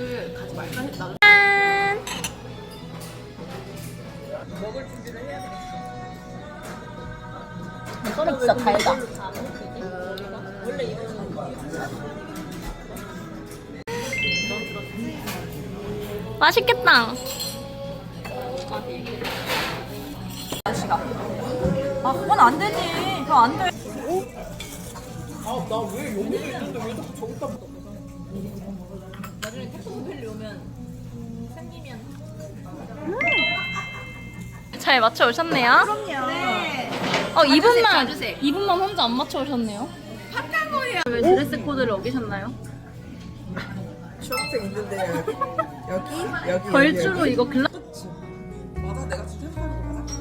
이 차를 가지 말까 했. 나는 짠! 먹을 준비를 해야 돼. 이거는 진짜 달다. 원래 이거는 맛있겠다. 아 그건 안 되지. 그거 안 돼. 아나 왜 여기서 있는데 왜 저기다 묻어? 나중에 택시 벨리 오면 생기면 잘 맞춰 오셨네요. 그럼요. 네. 어, 2분만, 봐주세요. 2분만 혼자 안 맞춰 오셨네요. 왜 드레스 코드를 어기셨나요? 초록색 있는데 여기 여기 여기, 이거 글라 여기. 맞아 내가 진짜 생각하는 거 맞아?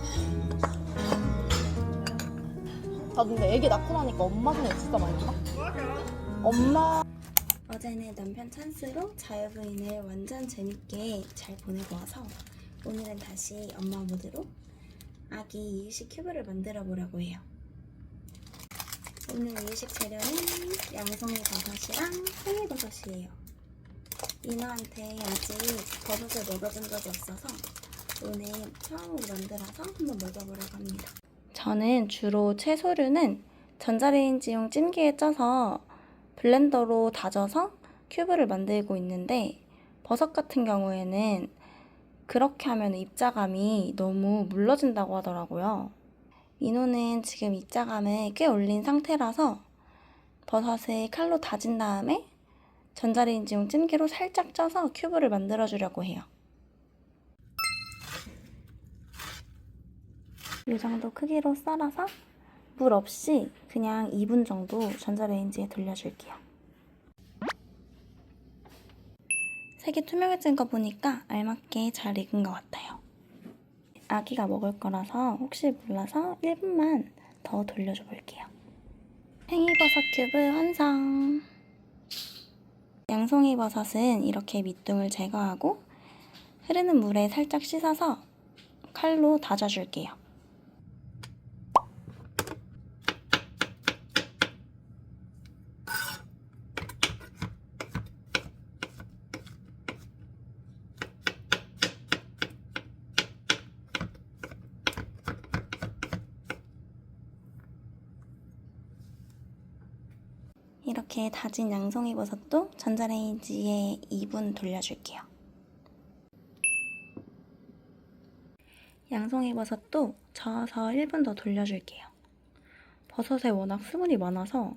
아 근데 애기 낳고 나니까 엄마 생각 진짜 많이 나. 엄마 어제는 남편 찬스로 자유부인을 완전 재밌게 잘 보내고 와서 오늘은 다시 엄마 모드로 아기 이유식 큐브를 만들어 보려고 해요. 오늘 이유식 재료는 양송이 버섯이랑 송이버섯이에요. 인어한테 아직 버섯을 먹여본 적이 없어서 오늘 처음으로 만들어서 한번 먹어보려고 합니다. 저는 주로 채소류는 전자레인지용 찜기에 쪄서 블렌더로 다져서 큐브를 만들고 있는데 버섯 같은 경우에는 그렇게 하면 입자감이 너무 물러진다고 하더라고요. 민호는 지금 입자감을 꽤 올린 상태라서 버섯을 칼로 다진 다음에 전자레인지용 찜기로 살짝 쪄서 큐브를 만들어 주려고 해요. 이 정도 크기로 썰어서 물 없이 그냥 2분 정도 전자레인지에 돌려줄게요. 색이 투명해진 거 보니까 알맞게 잘 익은 것 같아요. 아기가 먹을 거라서 혹시 몰라서 1분만 더 돌려줘 볼게요. 팽이버섯 큐브 완성! 양송이 버섯은 이렇게 밑둥을 제거하고 흐르는 물에 살짝 씻어서 칼로 다져줄게요. 이렇게 다진 양송이 버섯도 전자레인지에 2분 돌려줄게요. 양송이 버섯도 저어서 1분 더 돌려줄게요. 버섯에 워낙 수분이 많아서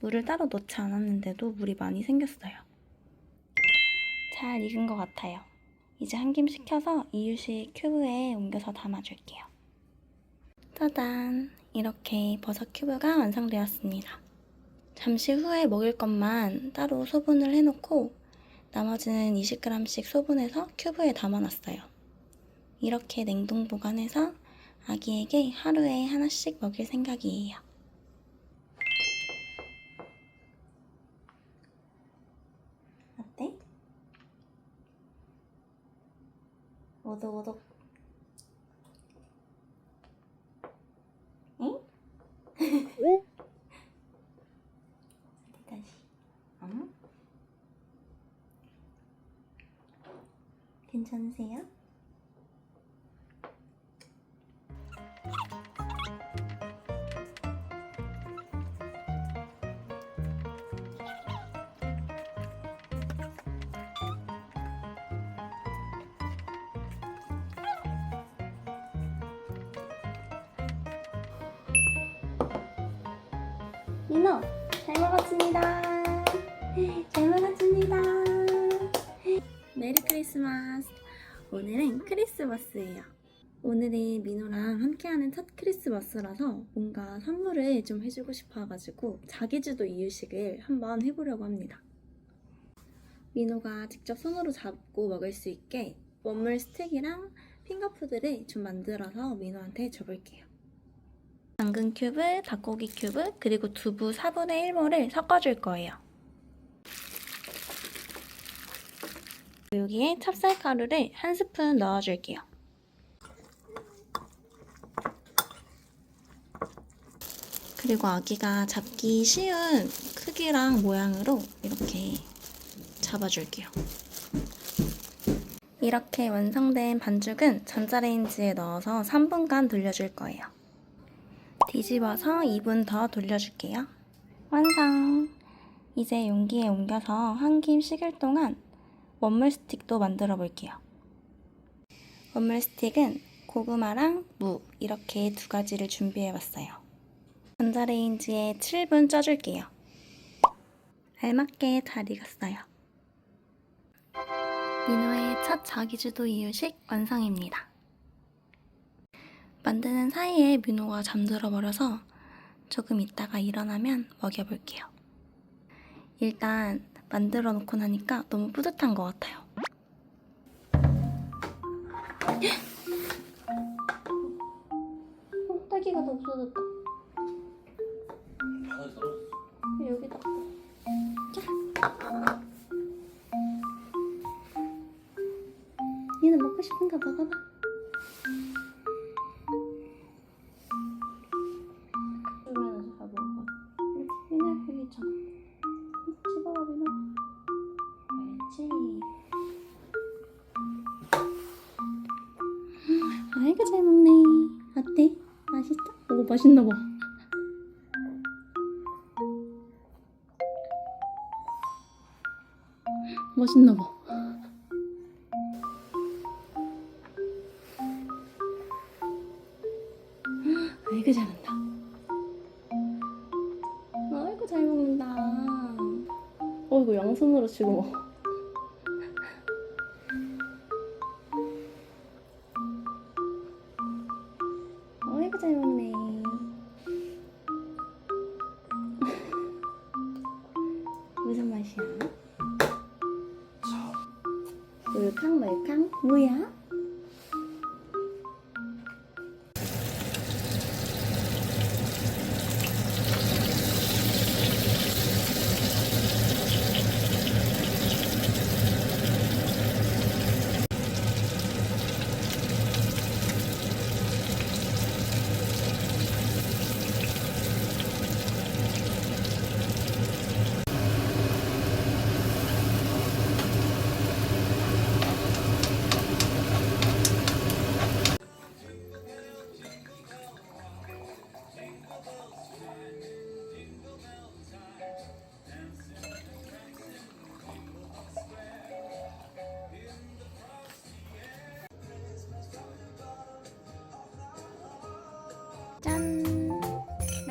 물을 따로 넣지 않았는데도 물이 많이 생겼어요. 잘 익은 것 같아요. 이제 한 김 식혀서 이유식 큐브에 옮겨서 담아줄게요. 짜잔! 이렇게 버섯 큐브가 완성되었습니다. 잠시 후에 먹을 것만 따로 소분을 해놓고 나머지는 20g씩 소분해서 큐브에 담아놨어요. 이렇게 냉동 보관해서 아기에게 하루에 하나씩 먹일 생각이에요. 어때? 오독오독. 응? 다시. 어? 괜찮으세요? 민호, 잘 먹었습니다. 잘 먹었습니다. 메리 크리스마스. 오늘은 크리스마스예요. 오늘이 민호랑 함께하는 첫 크리스마스라서 뭔가 선물을 좀 해주고 싶어가지고 자기주도 이유식을 한번 해보려고 합니다. 민호가 직접 손으로 잡고 먹을 수 있게 원물 스틱이랑 핑거푸드를 좀 만들어서 민호한테 줘볼게요. 당근 큐브, 닭고기 큐브, 그리고 두부 4분의 1모를 섞어줄 거예요. 여기에 찹쌀가루를 한 스푼 넣어줄게요. 그리고 아기가 잡기 쉬운 크기랑 모양으로 이렇게 잡아줄게요. 이렇게 완성된 반죽은 전자레인지에 넣어서 3분간 돌려줄 거예요. 뒤집어서 2분 더 돌려줄게요. 완성! 이제 용기에 옮겨서 한 김 식을 동안 원물 스틱도 만들어 볼게요. 원물 스틱은 고구마랑 무 이렇게 두 가지를 준비해 봤어요. 전자레인지에 7분 쪄줄게요. 알맞게 잘 익었어요. 민호의 첫 자기주도 이유식 완성입니다. 만드는 사이에 민호가 잠들어 버려서 조금 있다가 일어나면 먹여볼게요. 일단 만들어 놓고 나니까 너무 뿌듯한 것 같아요. 어, 딸기가 다 없어졌다. 여기다. 자. 얘는 먹고 싶은 거 먹어봐. 맛있나 봐. 맛있나 봐.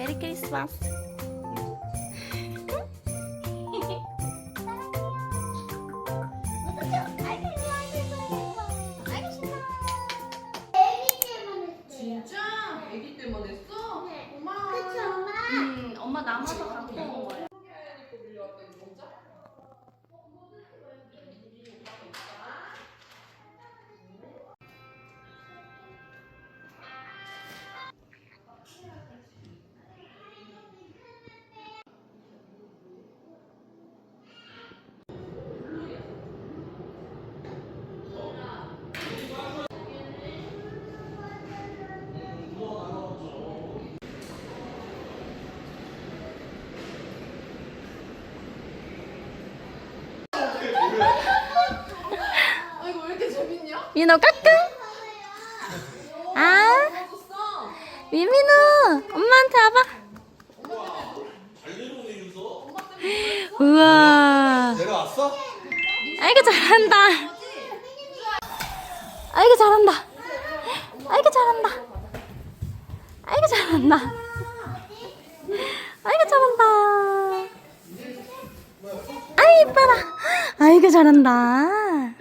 메리 민호 까꿍! 아! 민민호! 엄마한테 와봐! 우와! 내려왔어? 아이고 잘한다. 아이고 잘한다. 아이고 잘한다. 아이고 잘한다. 아이고 잘한다. 아이 이뻐라. 아이고 잘한다.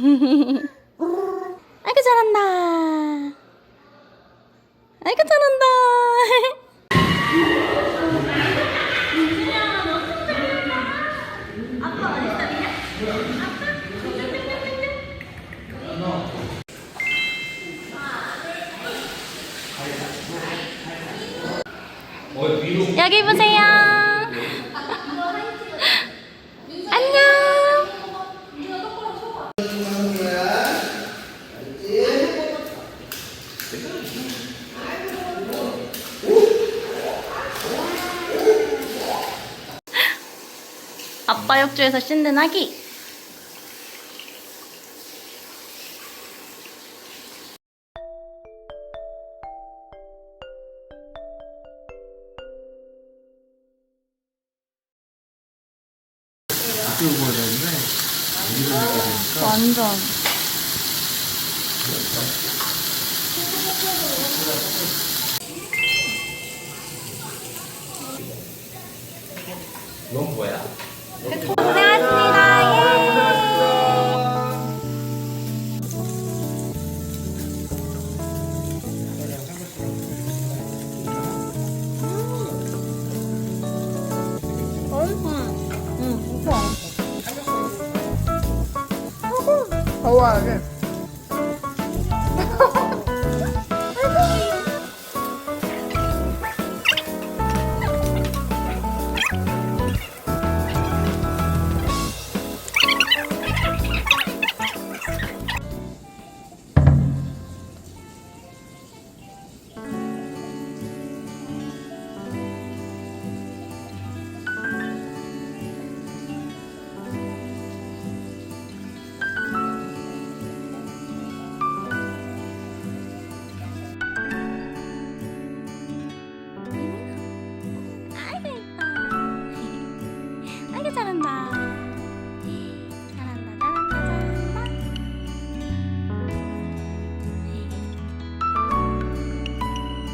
아이고 잘한다. 아이고 잘한다. 여기 보세요. 안녕. 아빠 욕조에서 씻는 아기. 학교 보야 되는데 우리를 해야 되니까 완전. 넌 뭐야? 고생하 셨.